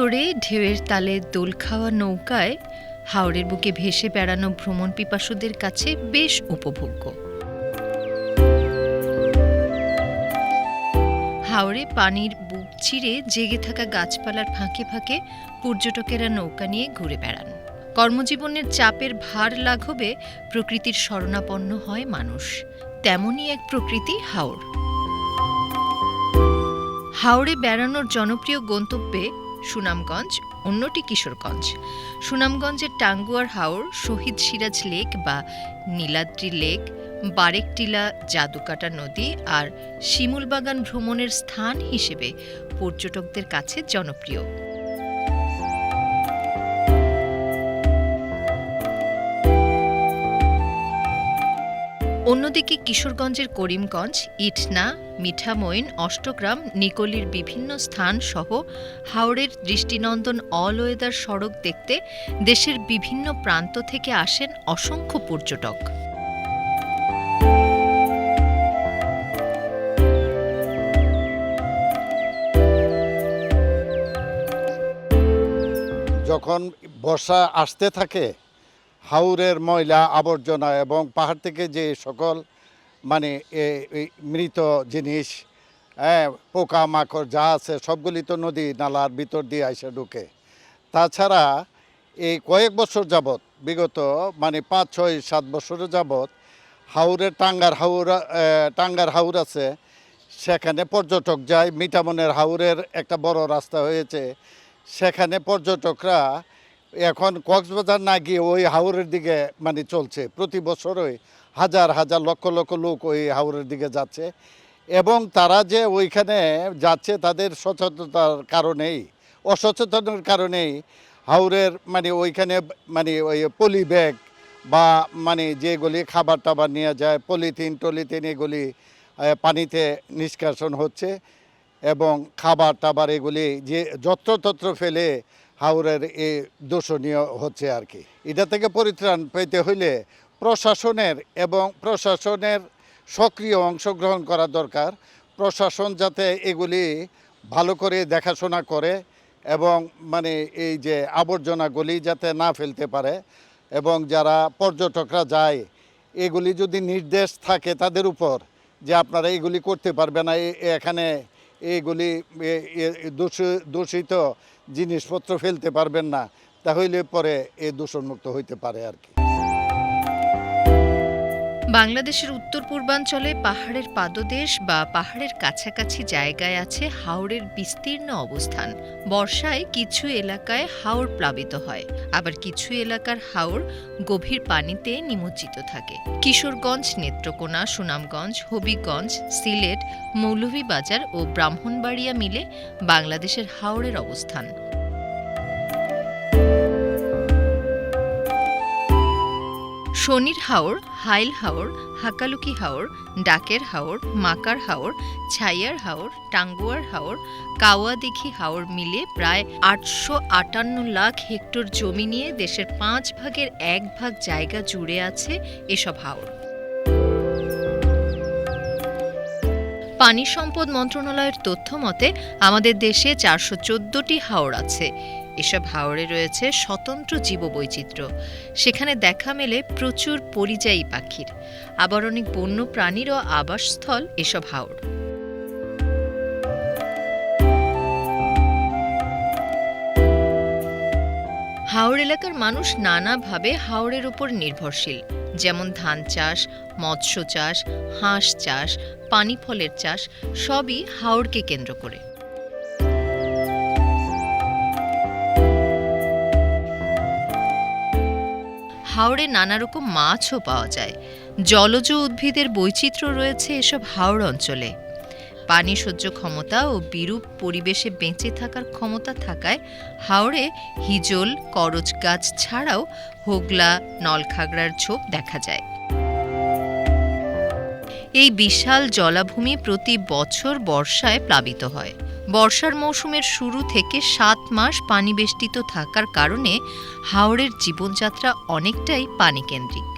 তোড়ে ঢেউয়ের তালে দোল খাওয়া নৌকায় হাওড়ের বুকে ভেসে বেড়ানো ভ্রমণ পিপাসুদের কাছে বেশ উপভোগ্য। হাওড়ে পানির বুক চিরে জেগে থাকা গাছপালার ফাঁকে ফাঁকে পর্যটকেরা নৌকা নিয়ে ঘুরে বেড়ান। কর্মজীবনের চাপের ভার লাঘবে প্রকৃতির শরণাপন্ন হয় মানুষ। তেমনই এক প্রকৃতি হাওড় হাওড়ে বেড়ানোর জনপ্রিয় গন্তব্যে সুনামগঞ্জ, অন্যটি কিশোরগঞ্জ। সুনামগঞ্জের টাঙ্গুয়ার হাওর, শহীদ সিরাজ লেক বা নীলাদ্রি লেক, বারেকটিলা জাদুকাটা নদী আর শিমুলবাগান ভ্রমণের স্থান হিসেবে পর্যটকদের কাছে জনপ্রিয়। অন্যদিকে কিশোরগঞ্জের করিমগঞ্জ, ইটনা, মিঠামইন, অষ্টগ্রাম, নিকলির বিভিন্ন স্থান সহ হাওড়ের দৃষ্টিনন্দন অল ওয়েদার সড়ক দেখতে দেশের বিভিন্ন প্রান্ত থেকে আসেন অসংখ্য পর্যটক। যখন বর্ষা আসতে থাকে হাউরের ময়লা, আবর্জনা এবং পাহাড় থেকে যে সকল মানে মৃত জিনিস হ্যাঁ পোকা মাকড় যা আছে, সবগুলি তো নদী নালার ভিতর দিয়ে এসে ঢুকে। তাছাড়া এই কয়েক বছর যাবৎ, বিগত মানে পাঁচ, ছয়, সাত বছরের যাবৎ হাওরের টাঙ্গার হাউর টাঙ্গার হাউর আছে। সেখানে পর্যটক যায়। মিটামনের হাউরের একটা বড় রাস্তা হয়েছে। সেখানে পর্যটকরা এখন কক্সবাজার না গিয়ে ওই হাওরের দিকে মানে চলছে। প্রতি বছরই হাজার হাজার, লক্ষ লক্ষ লোক ওই হাওরের দিকে যাচ্ছে। এবং তারা যে ওইখানে যাচ্ছে তাদের সচেতনতার কারণেই, অসচেতনের কারণেই হাওরের মানে ওইখানে মানে ওই পলি ব্যাগ বা মানে যেগুলি খাবার টাবার নিয়ে যায়, পলিথিন, টলিথিন এগুলি পানিতে নিষ্কাশন হচ্ছে। এবং খাবার টাবার এগুলি যে যত্রতত্র ফেলে হাওরের এ দূষণীয় হচ্ছে আর কি। এটা থেকে পরিত্রাণ পেতে হইলে প্রশাসনের এবং প্রশাসনের সক্রিয় অংশগ্রহণ করা দরকার। প্রশাসন যাতে এগুলি ভালো করে দেখাশোনা করে এবং মানে এই যে আবর্জনাগুলি যাতে না ফেলতে পারে এবং যারা পর্যটকরা যায়, এগুলি যদি নির্দেশ থাকে তাদের উপর যে আপনারা এগুলি করতে পারবে না এখানে এইগুলি এ- এ- দূষি- দূষিত জিনিসপত্র ফেলতে পারবেন না, তাহলে পরে এ দূষণমুক্ত হইতে পারে আর কি। বাংলাদেশের উত্তর পূর্বাঞ্চলে পাহাড়ের পাদদেশ বা পাহাড়ের কাছাকাছি জায়গায় আছে হাওড়ের বিস্তীর্ণ অবস্থান। বর্ষায় কিছু এলাকায় হাওড় প্লাবিত হয়। আবার কিছু এলাকার হাওড় গভীর পানিতে নিমজ্জিত থাকে। কিশোরগঞ্জ, নেত্রকোনা, সুনামগঞ্জ, হবিগঞ্জ, সিলেট, মৌলভীবাজার ও ব্রাহ্মণবাড়িয়া মিলে বাংলাদেশের হাওড়ের অবস্থান। শনির হাওর, হাইল হাওর হাকালুকি হাওর, ডাকের হাওর, মাকার হাওর, ছাইয়ার হাওর, টাঙ্গুয়ার হাওর, কাওয়াদিঘি হাওর মিলে প্রায় আটশো আটান্ন লাখ হেক্টর জমি নিয়ে দেশের পাঁচ ভাগের এক ভাগ জায়গা জুড়ে আছে এসব হাওর। পানি সম্পদ মন্ত্রণালয়ের তথ্য মতে, আমাদের দেশে চারশো চোদ্দটি হাওর আছে। এসব হাওরে রয়েছে স্বতন্ত্র জীববৈচিত্র্য। সেখানে দেখা মেলে প্রচুর পরিযায়ী পাখির। আবার অনেক বন্য প্রাণীরও আবাসস্থল এসব হাওর। হাওড় এলাকার মানুষ নানাভাবে হাওড়ের উপর নির্ভরশীল। যেমন ধান চাষ, মৎস্য চাষ, হাঁস চাষ, পানি ফলের চাষ, সবই হাওড়কে কেন্দ্র করে। হাওড়ে নানা রকম মাছও পাওয়া যায়। জলজ উদ্ভিদের বৈচিত্র্য রয়েছে এসব হাওড় অঞ্চলে। পানি সহ্য ক্ষমতা ও বিরূপ পরিবেশে বেঁচে থাকার ক্ষমতা থাকায় হাওড়ে হিজল, করচ গাছ ছাড়াও হোগলা, নলখাগড়ার ঝোপ দেখা যায়। এই বিশাল জলাভূমি প্রতি বছর বর্ষায় প্লাবিত হয়। বর্ষার মৌসুমের শুরু থেকে সাত মাস পানি বেষ্টিত থাকার কারণে হাওড়ের জীবনযাত্রা অনেকটাই পানিকেন্দ্রিক।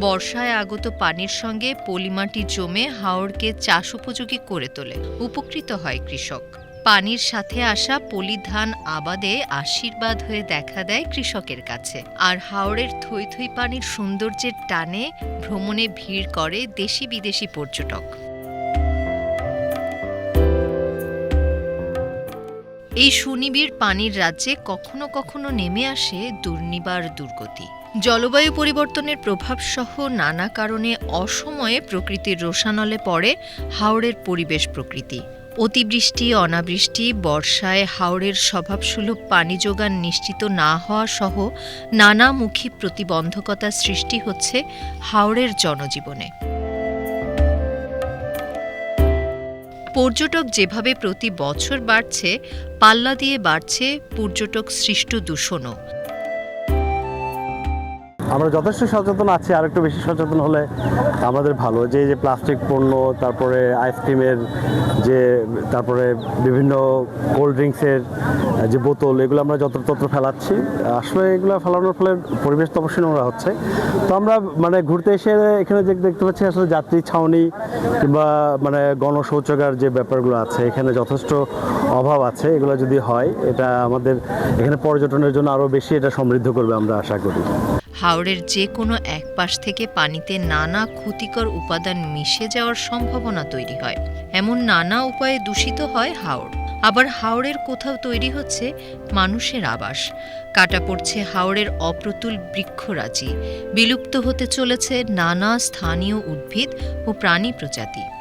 বর্ষায় আগত পানির সঙ্গে পলিমাটি জমে হাওড়কে চাষ উপযোগী করে তোলে, উপকৃত হয় কৃষক। পানির সাথে আসা পলি ধান আবাদে আশীর্বাদ হয়ে দেখা দেয় কৃষকের কাছে। আর হাওড়ের থই থই পানির সৌন্দর্যের টানে ভ্রমণে ভিড় করে দেশি বিদেশি পর্যটক। এই সুনিবিড় পানির রাজ্যে কখনো কখনো নেমে আসে দুর্নিবার দুর্গতি। জলবায়ু পরিবর্তনের প্রভাবসহ নানা কারণে অসময়ে প্রকৃতির রোষানলে পড়ে হাওড়ের পরিবেশ প্রকৃতি। অতিবৃষ্টি, অনাবৃষ্টি, বর্ষায় হাওড়ের স্বভাবসুলভ পানি যোগান নিশ্চিত না হওয়া সহ নানামুখী প্রতিবন্ধকতা সৃষ্টি হচ্ছে হাওড়ের জনজীবনে। পর্যটক যেভাবে প্রতি বছর বাড়ছে, পাল্লা দিয়ে বাড়ছে পর্যটক সৃষ্ট দূষণও। আমরা যথেষ্ট সচেতন আছি আর একটু বেশি সচেতন হলে আমাদের ভালো। যে যে প্লাস্টিক পণ্য, তারপরে আইসক্রিমের যে, তারপরে বিভিন্ন কোল্ড ড্রিঙ্কসের যে বোতল, এগুলো আমরা যত্রতত্র ফেলাচ্ছি। আসলে এগুলো ফেলানোর ফলে পরিবেশ তো অবশ্যই নোংরা হচ্ছে। তো আমরা মানে ঘুরতে এসে এখানে দেখতে পাচ্ছি আসলে যাত্রী ছাউনি কিংবা মানে গণশৌচাগার যে ব্যাপারগুলো আছে, এখানে যথেষ্ট অভাব আছে। এগুলো যদি হয়, এটা আমাদের এখানে পর্যটনের জন্য আরও বেশি এটা সমৃদ্ধ করবে আমরা আশা করি। হাওড়ের যে কোনো এক পাশ থেকে পানিতে নানা ক্ষতিকর উপাদান মিশে যাওয়ার সম্ভাবনা তৈরি হয়। এমন নানা উপায়ে দূষিত হয় হাওড় আবার হাওড়ের কোথাও তৈরি হচ্ছে মানুষের আবাস। কাটা পড়ছে হাওড়ের অপ্রতুল বৃক্ষরাজি। বিলুপ্ত হতে চলেছে নানা স্থানীয় উদ্ভিদ ও প্রাণী প্রজাতি।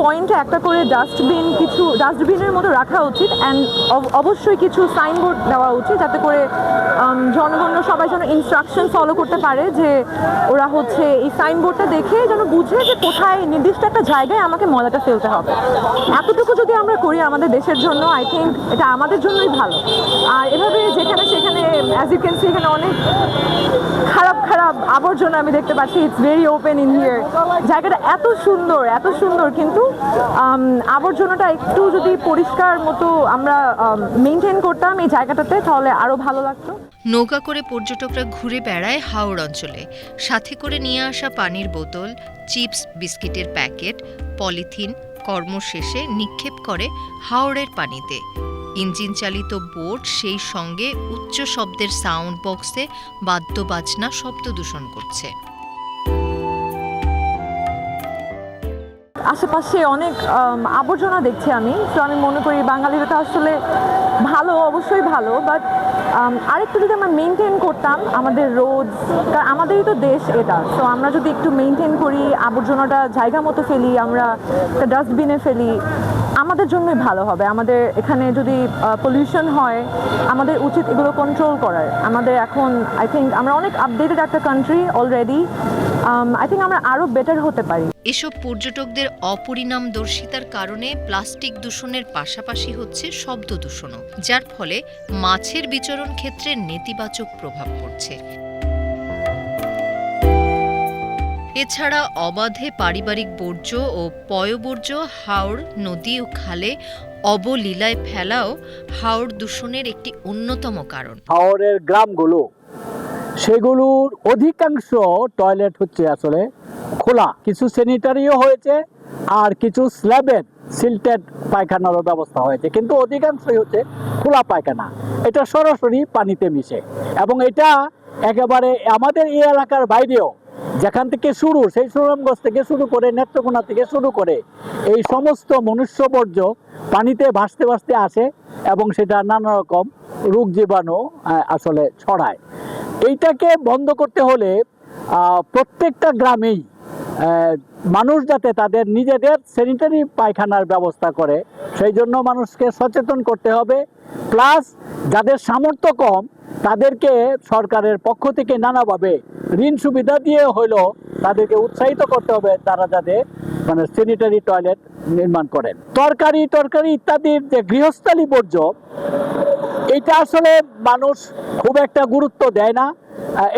পয়েন্টে একটা করে ডাস্টবিন কিছু ডাস্টবিনের মতো রাখা উচিত অ্যান্ড অবশ্যই কিছু সাইনবোর্ড দেওয়া উচিত যাতে করে উম, জনগণ সবাই যেন ইনস্ট্রাকশন ফলো করতে পারে যে ওরা হচ্ছে এই সাইনবোর্ডটা দেখে যেন বুঝে যে কোথায় নির্দিষ্ট একটা জায়গায় আমাকে ময়লাটা ফেলতে হবে। এতটুকু যদি আমরা করি আমাদের দেশের জন্য আই থিঙ্ক এটা আমাদের জন্যই ভালো। আর এভাবে যেখানে সেখানে অ্যাজ ইউ ক্যান সি এখানে অনেক খারাপ খারাপ আবর্জনা আমি দেখতে পাচ্ছি। It's very open in here জায়গাটা এত সুন্দর এত সুন্দর কিন্তু আবর্জনাটা একটু যদি পরিষ্কার মতো আমরা মেনটেন করতাম এই জায়গাটাতে, তাহলে আরও ভালো লাগতো। নৌকা করে পর্যটকরা ঘুরে বেড়ায় হাওড় অঞ্চলে। সাথে করে নিয়ে আসা পানির বোতল, চিপস, বিস্কিটের প্যাকেট, পলিথিন কর্মশেষে নিক্ষেপ করে হাওড়ের পানিতে। ইঞ্জিন চালিত বোট সেই সঙ্গে উচ্চ শব্দের সাউন্ড বক্সে বাদ্য বাজনা শব্দ দূষণ করছে। আশেপাশে অনেক আবর্জনা দেখছি আমি। তো আমি মনে করি বাঙালিরা তো আসলে ভালো, অবশ্যই ভালো বাট আরেকটু যদি আমরা মেনটেন করতাম আমাদের রোড আমাদেরই তো দেশ এটা। তো আমরা যদি একটু মেনটেন করি, আবর্জনাটা জায়গা মতো ফেলি, আমরা ডাস্টবিনে ফেলি আমাদের জন্যই ভালো হবে। আমাদের এখানে যদি পলিউশন হয়, আমাদের উচিত এগুলো কন্ট্রোল করার। আমাদের এখন আই থিঙ্ক আমরা অনেক আপডেটেড একটা কান্ট্রি অলরেডি আই থিঙ্ক আমরা আরও বেটার হতে পারি। এসব পর্যটকদের অপরিণামদর্শিতার কারণে প্লাস্টিক দূষণের পাশাপাশি হচ্ছে শব্দ দূষণও, যার ফলে মাছের বিচরণ ক্ষেত্রে নেতিবাচক প্রভাব পড়ছে। এছাড়া অবাধে পারিবারিক বর্জ্য ও পয়বর্জ্য হাওড় নদী ও খালে অবলীলায় ফেলাও হাওড় দূষণের একটি অন্যতম কারণ। হাওড়ের গ্রামগুলো, সেগুলোর অধিকাংশ টয়লেট হচ্ছে আসলে খোলা। কিছু স্যানিটারিও হয়েছে আর কিছু স্ল্যাবের সিল্টেড পায়খানারও ব্যবস্থা হয়েছে। কিন্তু অধিকাংশই হচ্ছে খোলা পায়খানা। এটা সরাসরি পানিতে মিশে। এবং এটা একেবারে আমাদের এই এলাকার বাইরেও যেখান থেকে শুরু, সেই সুনামগঞ্জ থেকে শুরু করে, নেত্রকোনা থেকে শুরু করে, এই সমস্ত মনুষ্য বর্জ্য পানিতে ভাসতে ভাসতে আসে এবং সেটা নানা রকম রোগ জীবাণু আসলে ছড়ায়। এইটাকে বন্ধ করতে হলে প্রত্যেকটা গ্রামেই মানুষ যাতে তাদের নিজেদের স্যানিটারি পায়খানার ব্যবস্থা করে, সেই জন্য মানুষকে সচেতন করতে হবে। প্লাস যাদের সামর্থ্য কম, তাদেরকে সরকারের পক্ষ থেকে নানাভাবে ঋণ সুবিধা দিয়ে হইলেও তাদেরকে উৎসাহিত করতে হবে, তারা যাতে মানে স্যানিটারি টয়লেট নির্মাণ করেন। তরকারি টরকারি ইত্যাদির যে গৃহস্থালী বর্জ্য, এটা আসলে মানুষ খুব একটা গুরুত্ব দেয় না।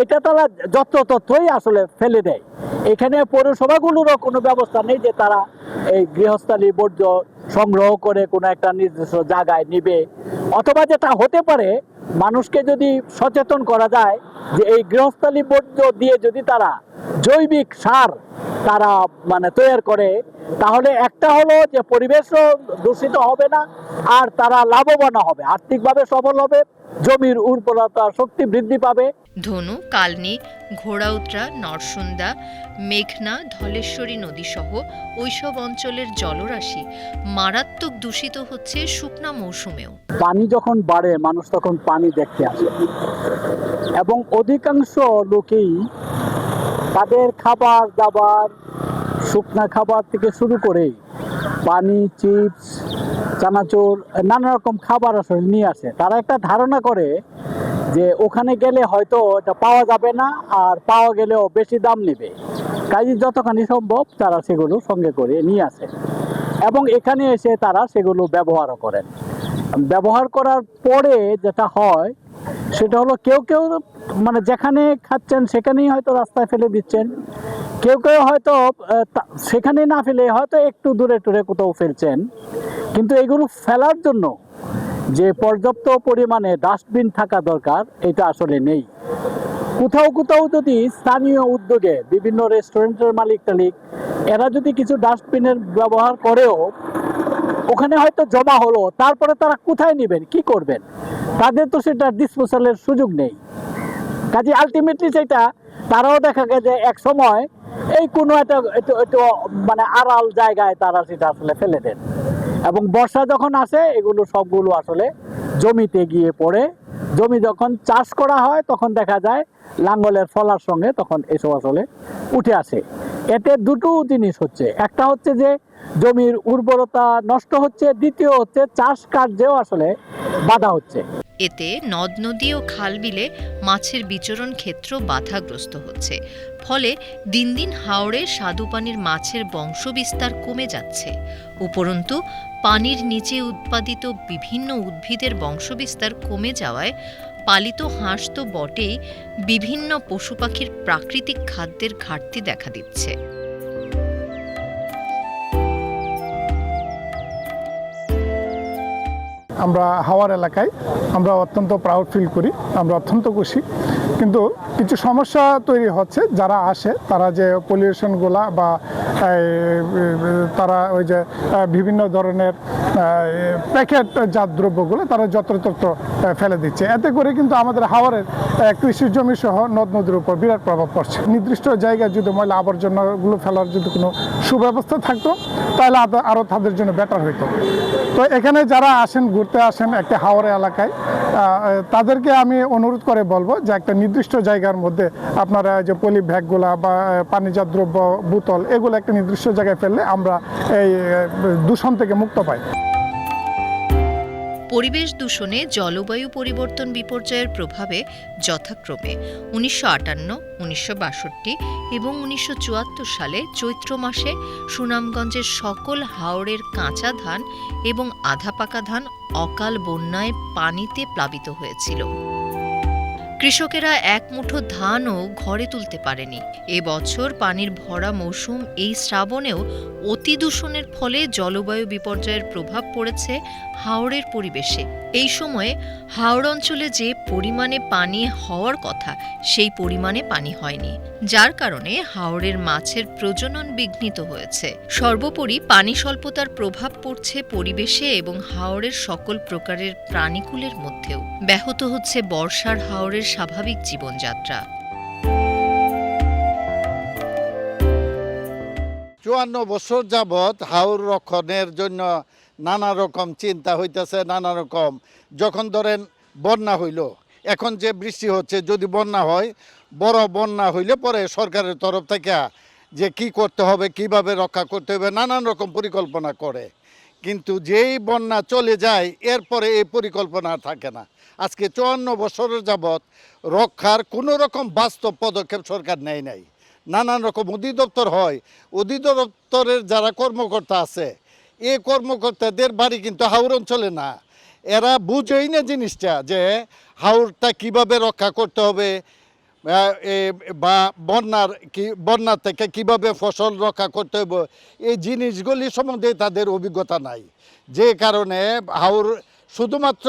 এটা তারা যত্রতত্রই আসলে ফেলে দেয়। এখানে পৌরসভাগুলোরও কোনো ব্যবস্থা নেই যে তারা এই গৃহস্থালী বর্জ্য সংগ্রহ করে কোনো একটা নির্দিষ্ট জায়গায় নিবে। অথবা যেটা হতে পারে, মানুষকে যদি সচেতন করা যায় যে এই গৃহস্থালী বর্জ্য দিয়ে যদি তারা জৈবিক সার তারা মানে তৈরি করে, তাহলে একটা হলো যে পরিবেশও দূষিত হবে না, আর তারা লাভবান হবে, আর্থিকভাবে সফল হবে, জমির উর্বরতা শক্তি বৃদ্ধি পাবে ধনু, কালনী, ঘোড়াউত্রা, নরসুন্দা, মেঘনা, ধলেশ্বরী নদীসহ ওইসব অঞ্চলের জলরাশি মারাত্মক দূষিত হচ্ছে শুকনা মৌসুমেও। পানি যখন বাড়ে, মানুষ তখন পানি দেখতে আসে। এবং অধিকাংশ লোকেই তাদের খাবার দাবার, শুকনা খাবার থেকে শুরু করে পানি, চিপস, চানাচুর, নানা রকম খাবার আসলে নিয়ে আসে। তারা একটা ধারণা করে যে ওখানে গেলে হয়তো এটা পাওয়া যাবে না, আর পাওয়া গেলেও বেশি দাম নেবে। কাজে যতখানি সম্ভব তারা সেগুলো সঙ্গে করে নিয়ে আসে। এবং এখানে এসে তারা সেগুলো ব্যবহারও করেন। ব্যবহার করার পরে যেটা হয়, সেটা হলো কেউ কেউ মানে যেখানে খাচ্ছেন সেখানেই হয়তো রাস্তায় ফেলে দিচ্ছেন। কেউ কেউ হয়তো সেখানে না ফেলে হয়তো একটু দূরে টুরে কোথাও ফেলছেন। কিন্তু এগুলো ফেলার জন্য যে পর্যাপ্ত পরিমাণে ডাস্টবিন থাকা দরকার, এটা আসলে নেই। কোথাও কোথাও যদি স্থানীয় উদ্যোগে বিভিন্ন রেস্টুরেন্টের মালিক টালিক এরা যদি কিছু ডাস্টবিনের ব্যবহার করেও, ওখানে হয়তো জমা হলো, তারপরে তারা কোথায় নেবেন, কি করবেন? তাদের তো সেটা ডিসপোজালের সুযোগ নেই। কাজে আলটিমেটলি সেটা তারাও দেখা গেছে যে এক সময় এই কোনো একটা মানে আড়াল জায়গায় তারা সেটা আসলে ফেলে দেন। এবং বর্ষা যখন আসে, এগুলো সবগুলো আসলে জমিতে গিয়ে পড়ে। জমি যখন চাষ করা হয়, তখন দেখা যায় লাঙ্গলের ফলার সঙ্গে তখন এসব আসলে উঠে আসে। এতে দুটো জিনিস হচ্ছে। একটা হচ্ছে যে, জমির উর্বরতা নষ্ট হচ্ছে। দ্বিতীয় হচ্ছে চাষ কার্যেও আসলে বাধা হচ্ছে। এতে নদ, নদী ও খাল বিলে মাছের বিচরণ ক্ষেত্র বাধাগ্রস্ত হচ্ছে। ফলে দিন দিন হাওড়ে স্বাদুপানির মাছের বংশবিস্তার কমে যাচ্ছে। উপরন্তু পানির নিচে উৎপাদিত বিভিন্ন উদ্ভিদের বংশবিস্তার কমে যাওয়ায় পালিত হাঁস তো বটেই বিভিন্ন পশু পাখির প্রাকৃতিক খাদ্যের ঘাটতি দেখা দিচ্ছে। আমরা হাওয়ার এলাকায় আমরা অত্যন্ত প্রাউড ফিল করি, আমরা অত্যন্ত খুশি। কিন্তু কিছু সমস্যা তৈরি হচ্ছে, যারা আসে, তারা যে পলিউশনগুলা বা তারা ওই যে বিভিন্ন ধরনের প্যাকেট জাত দ্রব্যগুলো তারা যত্রতত্র ফেলে দিচ্ছে। এতে করে কিন্তু আমাদের হাওয়ারের কৃষি জমি সহ নদ নদীর উপর বিরাট প্রভাব পড়ছে। নির্দিষ্ট জায়গায় যদি ময়লা আবর্জনাগুলো ফেলার যদি কোনো সুব্যবস্থা থাকতো, তাহলে আরও তাদের জন্য বেটার হইতো। তো এখানে যারা আসেন ঘুরতে আসেন একটা হাওড়ে এলাকায় তাদেরকে আমি অনুরোধ করে বলব যে একটা নির্দিষ্ট জায়গার মধ্যে আপনারা যে পলি ব্যাগগুলা বা পানিজাত দ্রব্য, বোতল, এগুলো একটা নির্দিষ্ট জায়গায় ফেললে আমরা এই দূষণ থেকে মুক্ত পাই। পরিবেশ দূষণে জলবায়ু পরিবর্তন বিপর্যয়ের প্রভাবে যথাক্রমে উনিশশো আটান্ন, উনিশশো বাষট্টি এবং উনিশশো চুয়াত্তর সালে চৈত্র মাসে সুনামগঞ্জের সকল হাওড়ের কাঁচা ধান এবং আধা পাকা ধান অকাল বন্যায় পানিতে প্লাবিত হয়েছিল। কৃষকেরা এক মুঠো ধানও ঘরে তুলতে পারেনি। এবছর পানির ভরা মৌসুম এই শ্রাবণেও অতি দূষণের ফলে জলবায়ু বিপর্যয়ের প্রভাব পড়েছে হাওড়ের পরিবেশে। এই সময়ে হাওড় অঞ্চলে যে পরিমাণে পানি হওয়ার কথা, সেই পরিমাণে পানি হয়নি। যার কারণে হাওড়ের মাছের প্রজনন বিঘ্নিত হয়েছে। সর্বোপরি পানি স্বল্পতার প্রভাব পড়ছে পরিবেশে এবং হাওড়ের সকল প্রকারের প্রাণীকুলের মধ্যেও। ব্যাহত হচ্ছে বর্ষার হাওড়ের স্বাভাবিক জীবনযাত্রা। চুয়ান্ন বছর যাবৎ হাওর রক্ষণের জন্য নানা রকম চিন্তা হইতেছে, নানা রকম। যখন ধরেন বন্যা হইল, এখন যে বৃষ্টি হচ্ছে, যদি বন্যা হয়, বড় বন্যা হইলে পরে সরকারের তরফ থেকে যে কি করতে হবে, কীভাবে রক্ষা করতে হবে, নানান রকম পরিকল্পনা করে। কিন্তু যেই বন্যা চলে যায় এরপরে এই পরিকল্পনা থাকে না। আজকে চুয়ান্ন বছরের যাবৎ রক্ষার কোনো রকম বাস্তব পদক্ষেপ সরকার নেয় নাই। নানান রকম অধিদপ্তর হয় অধিদপ্তরের যারা কর্মকর্তা আছে এই কর্মকর্তাদের বাড়ি কিন্তু হাওর অঞ্চলে না। এরা বুঝেই না জিনিসটা যে হাওরটা কীভাবে রক্ষা করতে হবে এ, বা বন্যার কি, বন্যা থেকে কীভাবে ফসল রক্ষা করতে হবে এই জিনিসগুলি সম্বন্ধে তাদের অভিজ্ঞতা নাই। যে কারণে হাওর শুধুমাত্র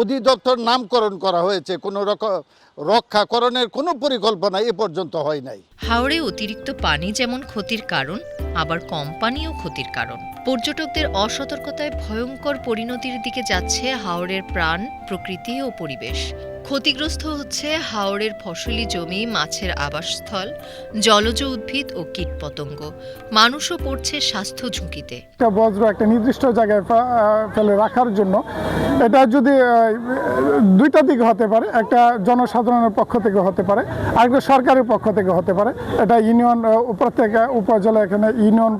অধিদপ্তর নামকরণ করা হয়েছে, কোনো রকম রক্ষাকরণের কোনো পরিকল্পনা এ পর্যন্ত হয় নাই। হাওড়ে অতিরিক্ত পানি যেমন ক্ষতির কারণ, আবার কম পানিও ক্ষতির কারণ। পর্যটকদের অসতর্কতায় ভয়ঙ্কর পরিণতির দিকে যাচ্ছে হাওড়ের প্রাণ, প্রকৃতি ও পরিবেশ। ক্ষতিগ্রস্ত হচ্ছে হাওড়ের ফসলি জমি, মাছের আবাসস্থল, জলজ উদ্ভিদ ও কীটপতঙ্গ। মানুষও পড়ছে স্বাস্থ্য ঝুঁকিতে। একটা বজ্র একটা নির্দিষ্ট জায়গায় ফেলে রাখার জন্য। এটা যদি দুইটা দিক হতে পারে, একটা জনসাধারণের পক্ষ থেকে হতে পারে আরেকটা সরকারের পক্ষ থেকে হতে পারে। এটা ইউনিয়ন প্রত্যেক উপজেলা এখানে ইউনিয়ন,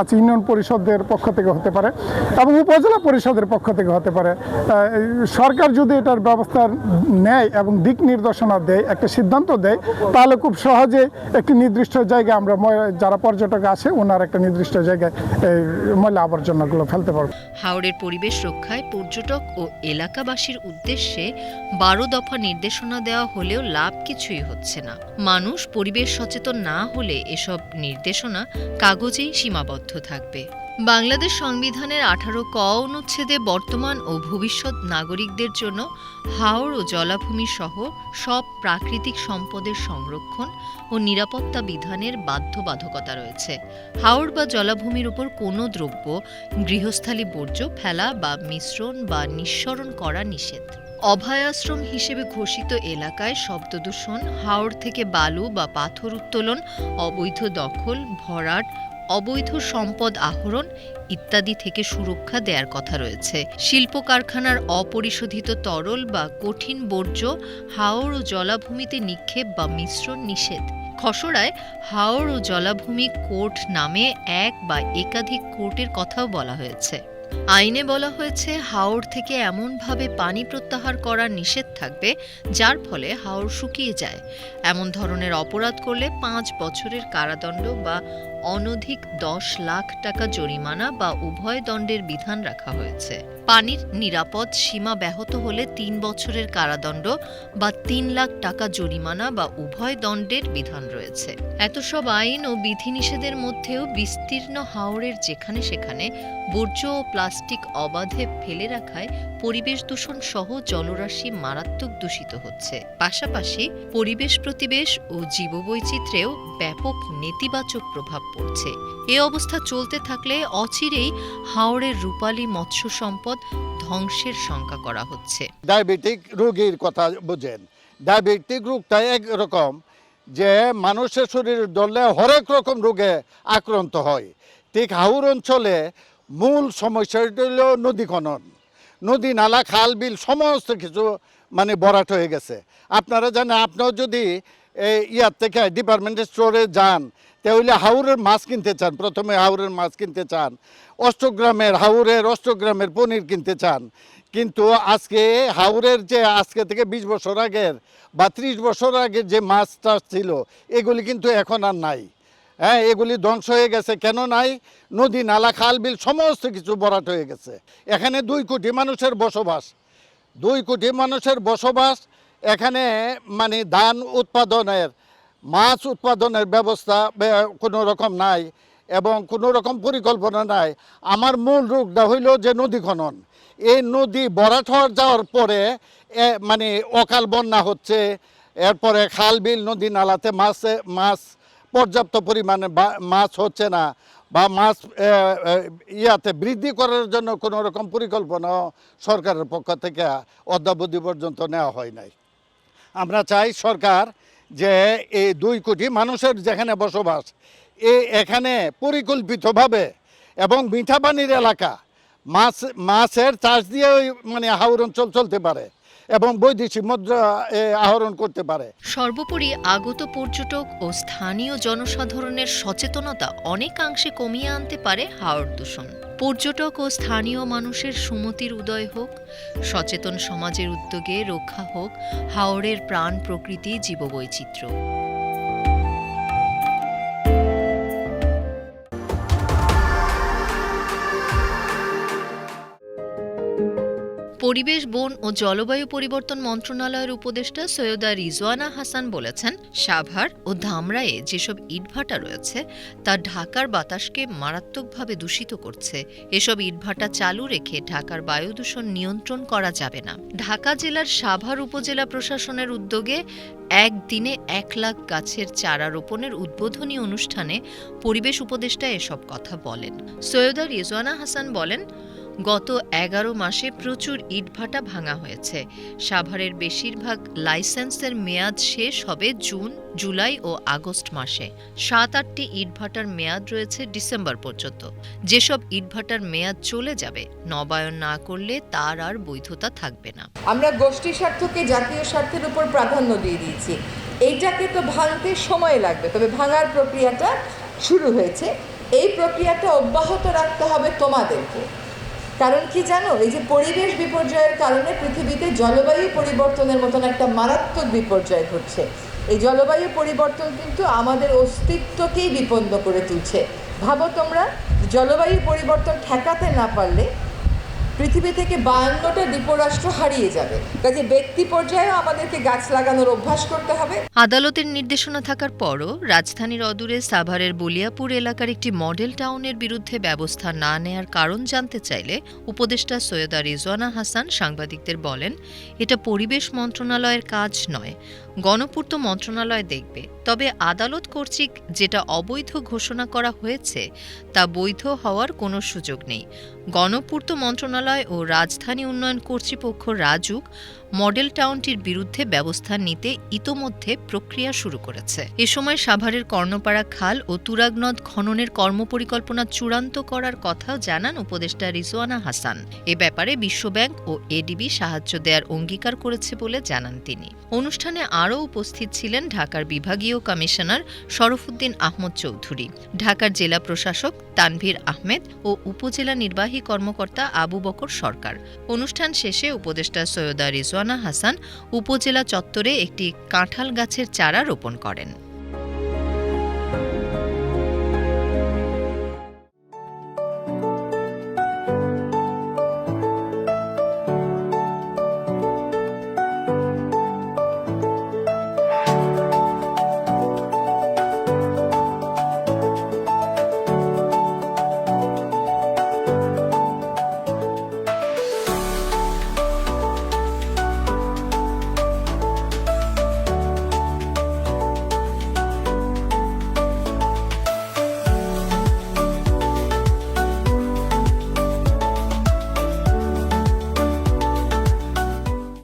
আছে ইউনিয়ন পরিষদের পক্ষ থেকে হতে পারে এবং উপজেলা পরিষদের পক্ষ থেকে হতে পারে। সরকার যদি এটার ব্যবস্থা নেয় এবং দিক নির্দেশনা দেয়, একটা সিদ্ধান্ত দেয়, তাহলে খুব সহজে একটি নির্দিষ্ট জায়গায় আমরা যারা পর্যটক আসে ওনার একটা নির্দিষ্ট জায়গায় এই ময়লা আবর্জনাগুলো ফেলতে পারব। হাওড়ের পরিবেশ রক্ষায় পর্যটক ও এলাকাবাসীর উদ্দেশ্যে বারো দফা নির্দেশনা দেওয়া হলেও লাভ কিছুই হচ্ছে না। মানুষ পরিবেশ সচেতন না হলে এসব নির্দেশনা কাগজেই সীমাবদ্ধ থাকবে। বাংলাদেশ সংবিধানের আঠারো ক অনুচ্ছেদে বর্তমান ও ভবিষ্যৎ নাগরিকদের জন্য হাওড় ও জলাভূমি সহ সব প্রাকৃতিক সম্পদের সংরক্ষণ ও নিরাপত্তা বিধানের বাধ্যবাধকতা রয়েছে। হাওড় বা জলাভূমির উপর কোনো দ্রব্য, গৃহস্থালী বর্জ্য ফেলা বা মিশ্রণ বা নিঃসরণ করা নিষেধ। অভয়াশ্রম হিসেবে ঘোষিত এলাকায় শব্দদূষণ হাওড় থেকে বালু বা পাথর উত্তোলন, অবৈধ দখল, ভরাট অবৈধ সম্পদ আহরণ ইত্যাদি থেকে সুরক্ষা দেওয়ার কথা রয়েছে। শিল্প কারখানার অপরিশোধিত তরল বা কঠিন বর্জ্য হাওড় ও জলাভূমিতে নিক্ষেপ বা মিশ্রণ নিষেধ। খসড়ায় হাওড় ও জলাভূমি কোর্ট নামে এক বা একাধিক কোর্টের কথাও বলা হয়েছে। আইনে বলা হয়েছে হাওড় থেকে এমনভাবে পানি প্রত্যাহার করার নিষেধ থাকবে, যার ফলে হাওড় শুকিয়ে যায়। এমন ধরনের অপরাধ করলে পাঁচ বছরের কারাদণ্ড বা অনধিক দশ লাখ টাকা জরিমানা বা উভয় দণ্ডের বিধান রাখা হয়েছে। পানির নিরাপদ সীমা ব্যাহত হলে তিন বছরের কারাদণ্ড বা তিন লাখ টাকা জরিমানা বা উভয় দণ্ডের বিধান রয়েছে। এত সব আইন ও বিধিনিষেধের মধ্যেও বিস্তীর্ণ হাওড়ের যেখানে সেখানে বর্জ্য ও প্লাস্টিক অবাধে ফেলে রাখায় পরিবেশ দূষণ সহ জলরাশি মারাত্মক দূষিত হচ্ছে। পাশাপাশি পরিবেশ প্রতিবেশ ও জীববৈচিত্র্যেও ব্যাপক নেতিবাচক প্রভাব পড়ছে। এ অবস্থা চলতে থাকলে অচিরেই হাওড়ের রূপালী মৎস্য সম্পদ ধ্বংসের শঙ্কা করা হচ্ছে। ডায়াবেটিক রোগীর কথা বুঝেন। ডায়াবেটিক রোগটা একরকম যে মানুষের শরীরে ধরলে হরেক রকম রোগে আক্রান্ত হয়। ঠিক হাউর অঞ্চলে মূল সমস্যাটা হল নদী খনন। নদী, নালা, খাল, বিল সমস্ত কিছু মানে বরাট হয়ে গেছে। আপনারা জানেন আপনারা যদি ইয়ার থেকে ডিপার্টমেন্টের স্টোরে যান তাহলে হাওরের মাছ কিনতে চান, প্রথমে হাওরের মাছ কিনতে চান, অষ্টগ্রামের হাওরের, অষ্টগ্রামের পনির কিনতে চান। কিন্তু আজকে হাওরের যে আজকে থেকে বিশ বছর আগের বা ত্রিশ বছর আগের যে মাছ ছিল, এগুলি কিন্তু এখন আর নাই। হ্যাঁ এগুলি ধ্বংস হয়ে গেছে, কেন নাই? নদী, নালা, খাল, বিল, সমস্ত কিছু বরাট হয়ে গেছে। এখানে দুই কোটি মানুষের বসবাস। দুই কোটি মানুষের বসবাস, এখানে মানে ধান উৎপাদনের মাছ উৎপাদনের ব্যবস্থা কোনো রকম নাই এবং কোনো রকম পরিকল্পনা নাই। আমার মূল রোগটা হইল যে নদী খনন। এই নদী বরাট হওয়ার যাওয়ার পরে মানে অকাল বন্যা হচ্ছে, এরপরে খাল, বিল, নদী নালাতে মাছে, মাছ পর্যাপ্ত পরিমাণে মাছ হচ্ছে না বা মাছ ইয়াতে বৃদ্ধি করার জন্য কোনো রকম পরিকল্পনা সরকারের পক্ষ থেকে অদ্যাবধি পর্যন্ত নেওয়া হয় নাই। আমরা চাই সরকার যে এই দুই কোটি মানুষের যেখানে বসবাস এ এখানে পরিকল্পিতভাবে এবং মিঠা পানির এলাকা, মাছ, মাছের চাষ দিয়ে ওই মানে হাওর অঞ্চল চলতে পারে এবং বৈদেশিক মুদ্রা আহরণ করতে পারে। সর্বোপরি আগত পর্যটক ও স্থানীয় জনসাধারণের সচেতনতা অনেকাংশে কমিয়ে আনতে পারে হাওড় দূষণ। পর্যটক ও স্থানীয় মানুষের সুমতির উদয় হোক, সচেতন সমাজের উদ্যোগে রক্ষা হোক হাওড়ের প্রাণ প্রকৃতি জীববৈচিত্র্য। পরিবেশ, বন ও জলবায়ু পরিবর্তন মন্ত্রণালয়ের উপদেষ্টা সৈয়দা রিজওয়ানা হাসান বলেছেন, সাভার ও ধামরায়ে যেসব ইটভাটা রয়েছে, তা ঢাকার বাতাসকে মারাত্মকভাবে দূষিত করছে। এসব ইটভাটা চালু রেখে ঢাকার বায়ু দূষণ নিয়ন্ত্রণ করা যাবে না। ঢাকা জেলার সাভার উপজেলা প্রশাসনের উদ্যোগে একদিনে এক লাখ গাছের চারা রোপণের উদ্বোধনী অনুষ্ঠানে পরিবেশ উপদেষ্টা এসব কথা বলেন। সৈয়দা রিজওয়ানা হাসান বলেন গত এগারো মাসে প্রচুর ইটভাটা ভাঙা হয়েছে। সাভারের বেশিরভাগ লাইসেন্সের মেয়াদ শেষ হবে জুন, জুলাই ও আগস্ট মাসে। সাত আটটি ইটভাটার মেয়াদ রয়েছে ডিসেম্বর পর্যন্ত। যেসব ইটভাটার মেয়াদ চলে যাবে, নবায়ন না করলে তার আর বৈধতা থাকবে না। আমরা গোষ্ঠী স্বার্থকে জাতীয় স্বার্থের উপর প্রাধান্য দিয়ে দিয়েছি। এইটাকে তো ভাঙতে সময় লাগবে, তবে ভাঙার প্রক্রিয়াটা শুরু হয়েছে। এই প্রক্রিয়াটা অব্যাহত রাখতে হবে তোমাদেরকে। কারণ কি জানো, এই যে পরিবেশ বিপর্যয়ের কারণে পৃথিবীতে জলবায়ু পরিবর্তনের মতন একটা মারাত্মক বিপর্যয় ঘটছে। এই জলবায়ু পরিবর্তন কিন্তু আমাদের অস্তিত্বকেই বিপন্ন করে তুলছে। ভাবো তোমরা, জলবায়ু পরিবর্তন ঠেকাতে না পারলে পৃথিবী থেকে বায়ান্নটা দ্বীপরাষ্ট্র হারিয়ে যাবে। কাজে ব্যক্তি পর্যায়েও আমাদেরকে গাছ লাগানোর অভ্যাস করতে হবে। আদালতের নির্দেশনা থাকার পরও রাজধানীর অদূরে সাভারের বলিয়াপুর এলাকার একটি মডেল টাউনের বিরুদ্ধে ব্যবস্থা না নেয়ার কারণ জানতে চাইলে উপদেষ্টা সৈয়দা রিজওয়ানা হাসান সাংবাদিকদের বলেন, এটা পরিবেশ মন্ত্রণালয়ের কাজ নয়। গণপূর্ত মন্ত্রণালয় দেখবে। তবে আদালত কর্তৃক যেটা অবৈধ ঘোষণা করা হয়েছে, তা বৈধ হওয়ার কোনো সুযোগ নেই। গণপূর্ত মন্ত্রণালয় ও রাজধানী উন্নয়ন কর্তৃপক্ষ রাজুক মডেল টাউনটির বিরুদ্ধে ব্যবস্থা নিতে ইতোমধ্যে প্রক্রিয়া শুরু করেছে। এ সময় সাভারের কর্ণপাড়া খাল ও তুরাগ নদ খননের কর্মপরিকল্পনা চূড়ান্ত করার কথাও জানান উপদেষ্টা রিজওয়ানা হাসান। এ ব্যাপারে বিশ্বব্যাংক ও এডিবি সাহায্য দেওয়ার অঙ্গীকার করেছে বলে জানান তিনি। অনুষ্ঠানে আরও উপস্থিত ছিলেন ঢাকার বিভাগীয় কমিশনার শরফুদ্দিন আহমদ চৌধুরী, ঢাকার জেলা প্রশাসক তানভীর আহমেদ ও উপজেলা নির্বাহী কর্মকর্তা আবু বকর সরকার। অনুষ্ঠান শেষে উপদেষ্টা সৈয়দা রিজওয়ানা হাসান উপজেলা চত্বরে একটি কাঁঠাল গাছের চারা রোপণ করেন।